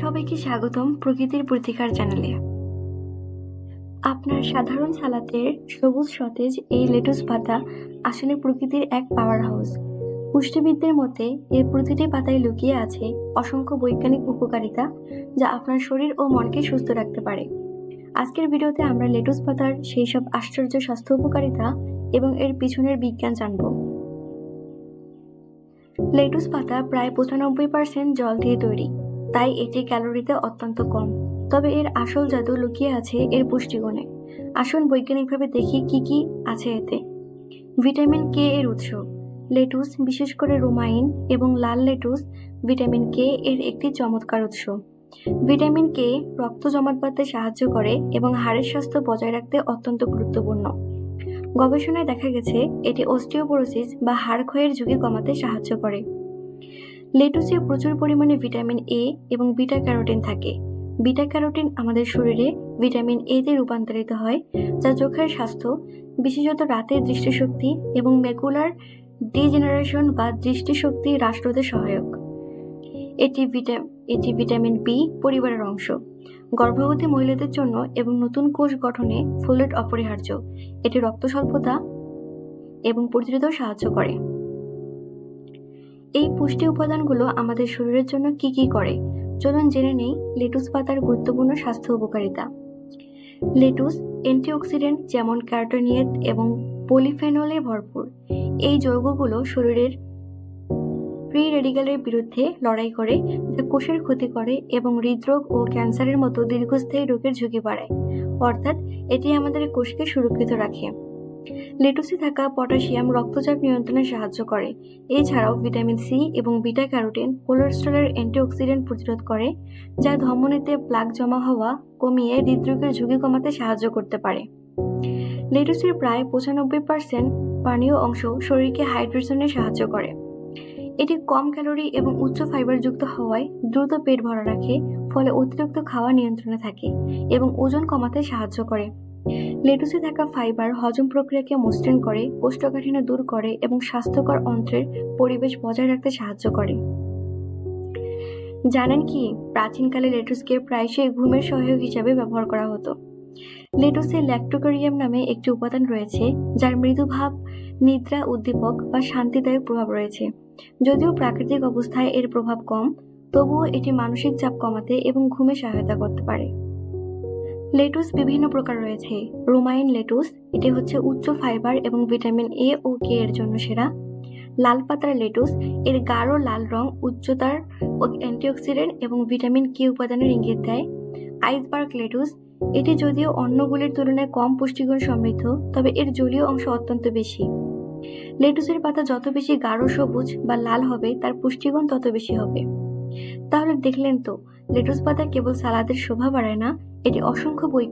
সবাইকে স্বাগতম প্রকৃতির প্রতিকার চ্যানেলে। আপনার সাধারণ সালাতের সবুজ সতেজ এই লেটুস পাতা আসলে প্রকৃতির এক পাওয়ার হাউস পুষ্টিবিদদের মতে, এর প্রতিটি পাতায় লুকিয়ে আছে অসংখ্য বৈজ্ঞানিক উপকারিতা যা আপনার শরীর ও মনকে সুস্থ রাখতে পারে। আজকের ভিডিওতে আমরা লেটুস পাতার সেই সব আশ্চর্য স্বাস্থ্য উপকারিতা এবং এর পিছনের বিজ্ঞান জানব। লেটুস পাতা প্রায় পঁচানব্বই পার্সেন্ট জল দিয়ে তৈরি। তাই এটি ক্যালোরিতে অত্যন্ত কম। তবে এর আসল জাদু লুকিয়ে আছে এর পুষ্টিগুণে। আসুন বৈজ্ঞানিকভাবে দেখি কি কি আছে এতে। ভিটামিন কে এর উৎস। লেটুস, বিশেষ করে রোমাইন এবং লাল লেটুস, ভিটামিন কে এর একটি চমৎকার উৎস। ভিটামিন কে রক্ত জমাট বাঁধতে সাহায্য করে এবং হাড়ের স্বাস্থ্য বজায় রাখতে অত্যন্ত গুরুত্বপূর্ণ। গবেষণায় দেখা গেছে, এটি অস্টিওপোরোসিস বা হাড় ক্ষয়ের ঝুঁকি কমাতে সাহায্য করে। লেটুসে প্রচুর পরিমাণে ভিটামিন এ এবং বিটা ক্যারোটিন থাকে। বিটা ক্যারোটিন আমাদের শরীরে ভিটামিন এ তে রূপান্তরিত হয়, যা চোখের স্বাস্থ্য, বিশেষত রাতের দৃষ্টিশক্তি এবং ম্যাকুলার ডিজেনারেশন বা দৃষ্টিশক্তি হ্রাস রোধে সহায়ক। এটি ভিটা, এটি ভিটামিন বি পরিবারের অংশ। গর্ভবতী মহিলাদের জন্য এবং নতুন কোষ গঠনে ফোলেট অপরিহার্য। এটি রক্ত স্বল্পতা এবং প্রতিরোধেও সাহায্য করে। এই পুষ্টি উপাদানগুলো আমাদের শরীরের জন্য কি কি করে? চলুন জেনে নেই লেটুস পাতার গুরুত্বপূর্ণ স্বাস্থ্য উপকারিতা। লেটুস অ্যান্টিঅক্সিডেন্ট যেমন ক্যারোটিনিয়েট এবং পলিফেনলে ভরপুর। এই যৌগগুলো শরীরের ফ্রি রেডিক্যালের বিরুদ্ধে লড়াই করে, যা কোষের ক্ষতি করে এবং হৃদরোগ ও ক্যান্সারের মতো দীর্ঘস্থায়ী রোগের ঝুঁকি বাড়ায়। অর্থাৎ এটি আমাদের কোষকে সুরক্ষিত রাখে। লেটুসে থাকা পটাশিয়াম রক্তচাপ নিয়ন্ত্রণে সাহায্য করে। এছাড়াও ভিটামিন সি এবং বিটা ক্যারোটিন কোলেস্ট্রলের অ্যান্টিঅক্সিডেন্ট প্রতিরোধ করে, যা ধমনীতে প্লাক জমা হওয়া, কমিয়ে হৃদরোগের ঝুঁকি কমাতে সাহায্য করতে পারে। লেটুসের প্রায় পঁচানব্বই পার্সেন্ট পানীয় অংশ শরীরকে হাইড্রেশনে সাহায্য করে। এটি কম ক্যালোরি এবং উচ্চ ফাইবারযুক্ত হওয়ায় দ্রুত পেট ভরা রাখে, ফলে অতিরিক্ত খাওয়া নিয়ন্ত্রণে থাকে এবং ওজন কমাতে সাহায্য করে। লেটুসে থাকা ফাইবার হজম প্রক্রিয়াকে মসৃণ করে, কোষ্ঠকাঠিন্য দূর করে এবং স্বাস্থ্যকর অন্ত্রের পরিবেশ বজায় রাখতে সাহায্য করে। জানেন কি, প্রাচীনকালে লেটুসকে প্রায়শই ঘুমের সহায়ক হিসাবে ব্যবহার করা হতো। লেটুসে ল্যাক্টোকারিয়াম নামে একটি উপাদান রয়েছে, যার মৃদুভাব, নিদ্রা উদ্দীপক বা শান্তিদায়ক প্রভাব রয়েছে। যদিও প্রাকৃতিক অবস্থায় এর প্রভাব কম, তবুও এটি মানসিক চাপ কমাতে এবং ঘুমে সহায়তা করতে পারে। লেটুস বিভিন্ন প্রকার রয়েছে। রোমাইন লেটুস, এটি হচ্ছে উচ্চ ফাইবার এবং ভিটামিন এ ও কে এর জন্য সেরা। লাল পাতার লেটুস, এর গাঢ় লাল রং উচ্চতার অ্যান্টিঅক্সিডেন্ট এবং ভিটামিন কে উপাদানের ইঙ্গিত দেয়। আইসবার্গ লেটুস, এটি যদিও অন্যগুলির তুলনায় কম পুষ্টিগুণ সমৃদ্ধ, তবে এর জলীয় অংশ অত্যন্ত বেশি। লেটুসের পাতা যত বেশি গাঢ় সবুজ বা লাল হবে, তার পুষ্টিগুণ তত বেশি হবে। তাহলে দেখলেন তো লেটুস পাতা কেবল সালাদের শোভা বাড়ায় না এটি অসংখ্য বই